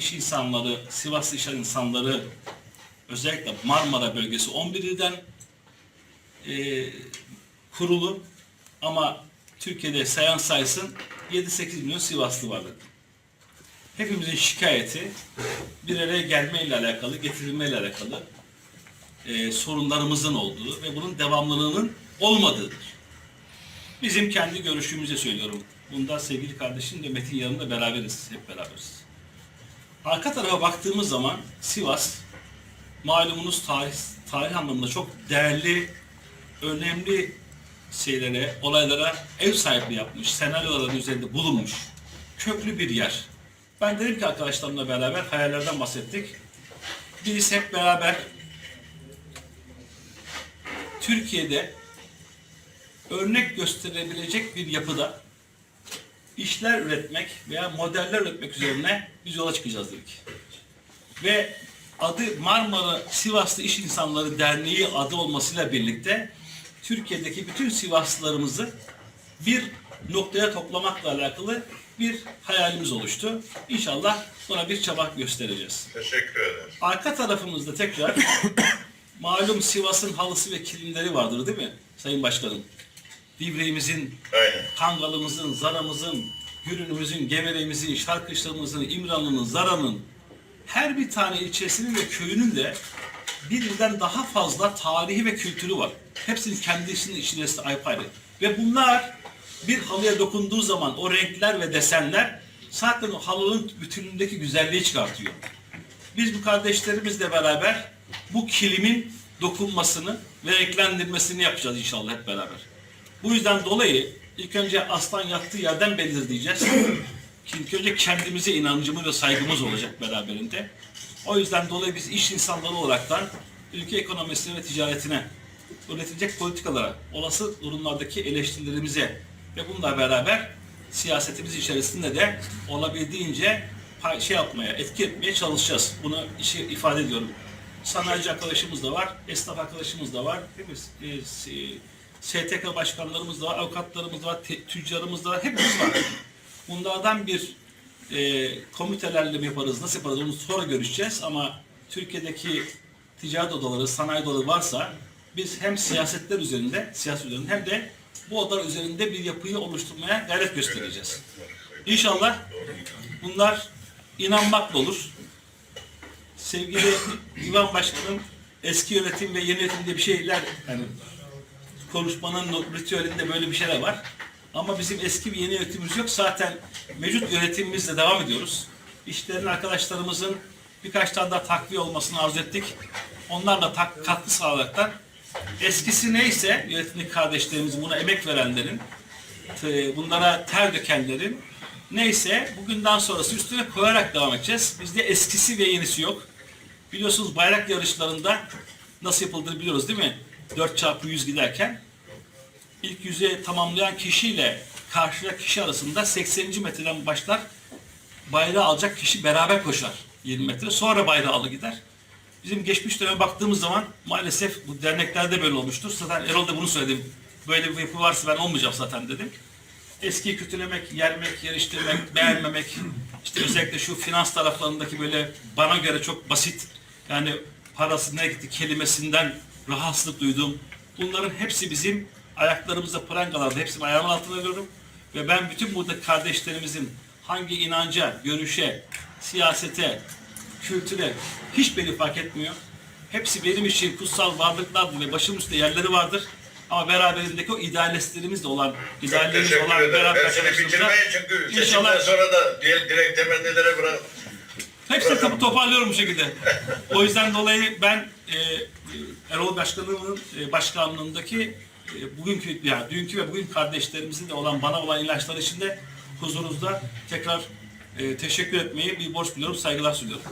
iş insanları, Sivaslı iş insanları özellikle Marmara bölgesi 11 ilden e, kurulu ama Türkiye'de sayan saysın 7-8 milyon Sivaslı vardır. Hepimizin şikayeti bir araya gelmeyle alakalı, getirilmeyle alakalı e, sorunlarımızın olduğu ve bunun devamlılığının olmadığıdır. Bizim kendi görüşümüzü söylüyorum. Bunda sevgili kardeşim de Metin yanında beraberiz, hep beraberiz. Arka tarafa baktığımız zaman Sivas, malumunuz tarih, tarih anlamında çok değerli, önemli şeylere, olaylara ev sahipliği yapmış, senaryoların üzerinde bulunmuş, köklü bir yer. Ben dedim ki arkadaşlarımla beraber hayallerden bahsettik. Biz hep beraber Türkiye'de örnek gösterebilecek bir yapıda işler üretmek veya modeller üretmek üzerine biz yola çıkacağız dedik. Ve adı Marmara Sivaslı İş İnsanları Derneği adı olmasıyla birlikte Türkiye'deki bütün Sivaslılarımızı bir noktaya toplamakla alakalı bir hayalimiz oluştu. İnşallah buna bir çaba göstereceğiz. Teşekkür ederim. Arka tarafımızda tekrar malum Sivas'ın halısı ve kilimleri vardır değil mi Sayın Başkanım? Divreğimizin, Aynen. Kangalımızın, Zaramızın, Gürünümüzün, Gevereğimizin, Şarkışlamızın, İmranlı'nın, Zara'nın her bir tane ilçesinin ve köyünün de birbirinden daha fazla tarihi ve kültürü var. Hepsinin kendisinin içerisinde ayrı. Ve bunlar bir halıya dokunduğu zaman o renkler ve desenler zaten o halının bütünündeki güzelliği çıkartıyor. Biz bu kardeşlerimizle beraber bu kilimin dokunmasını ve renklendirmesini yapacağız inşallah hep beraber. Bu yüzden dolayı ilk önce aslan yattığı yerden belirleyeceğiz. İlk önce kendimize inancımız ve saygımız olacak beraberinde. O yüzden dolayı biz iş insanları olaraktan ülke ekonomisine ve ticaretine üretilecek politikalara, olası durumlardaki eleştirilerimize ve bununla beraber siyasetimiz içerisinde de olabildiğince şey yapmaya, etki etmeye çalışacağız. Bunu işi ifade ediyorum. Sanayici arkadaşımız da var, esnaf arkadaşımız da var. Değil mi? STK başkanlarımız var, avukatlarımız var, tüccarımız var, hepimiz var. Bunlardan bir e, komitelerle mi yaparız, nasıl yaparız onu sonra görüşeceğiz ama Türkiye'deki ticaret odaları, sanayi odaları varsa biz hem siyasetler üzerinde, siyaset üzerinde hem de bu odalar üzerinde bir yapıyı oluşturmaya gayret göstereceğiz. İnşallah bunlar inanmakla olur. Sevgili Divan Başkanım eski yönetim ve yeni yönetimde bir şeyler yani konuşmanın ritüelinde böyle bir şeyler var. Ama bizim eski bir yeni yönetimimiz yok. Zaten mevcut yönetimimizle devam ediyoruz. İşlerin arkadaşlarımızın birkaç tane daha takviye olmasını arzu ettik. Onlarla tak, katkı sağlayaraktan eskisi neyse yönetimdeki kardeşlerimiz buna emek verenlerin bunlara ter dökenlerin neyse bugünden sonrası üstüne koyarak devam edeceğiz. Bizde eskisi ve yenisi yok. Biliyorsunuz bayrak yarışlarında nasıl yapıldığını biliyoruz değil mi? 4 çarpı 100 giderken ilk yüze tamamlayan kişiyle karşıdaki kişi arasında 80. metreden başlar bayrağı alacak kişi beraber koşar 20 metre. Sonra bayrağı alır gider. Bizim geçmiş döneme baktığımız zaman maalesef bu derneklerde böyle olmuştur. Zaten Erol da bunu söyledi. Böyle bir yapı varsa ben olmayacağım zaten dedim. Eskiyi kötülemek, yermek, yeriştirmek, beğenmemek, işte özellikle şu finans taraflarındaki böyle bana göre çok basit, yani parası ne gitti kelimesinden rahatsızlık duyduğum, bunların hepsi bizim ayaklarımızda prangalarda, hepsini ayağımın altına alıyorum. Ve ben bütün buradaki kardeşlerimizin hangi inanca, görüşe, siyasete, kültüre hiç beni fark etmiyor. Hepsi benim için kutsal varlıklardır ve başımın üstünde yerleri vardır. Ama beraberindeki o idealistlerimiz de olan, ideallerimiz olan ederim. beraber Ben seni çünkü inşallah sonra da direkt temennilere bırak. hepsini tabii toparlıyorum bu şekilde. O yüzden dolayı ben e, Erol Başkanı'nın e, başkanlığındaki e, bugünkü, yani dünkü ve bugün kardeşlerimizin de olan bana olan ilaçlar için de huzurunuzda tekrar e, teşekkür etmeyi bir borç biliyorum, saygılar sunuyorum.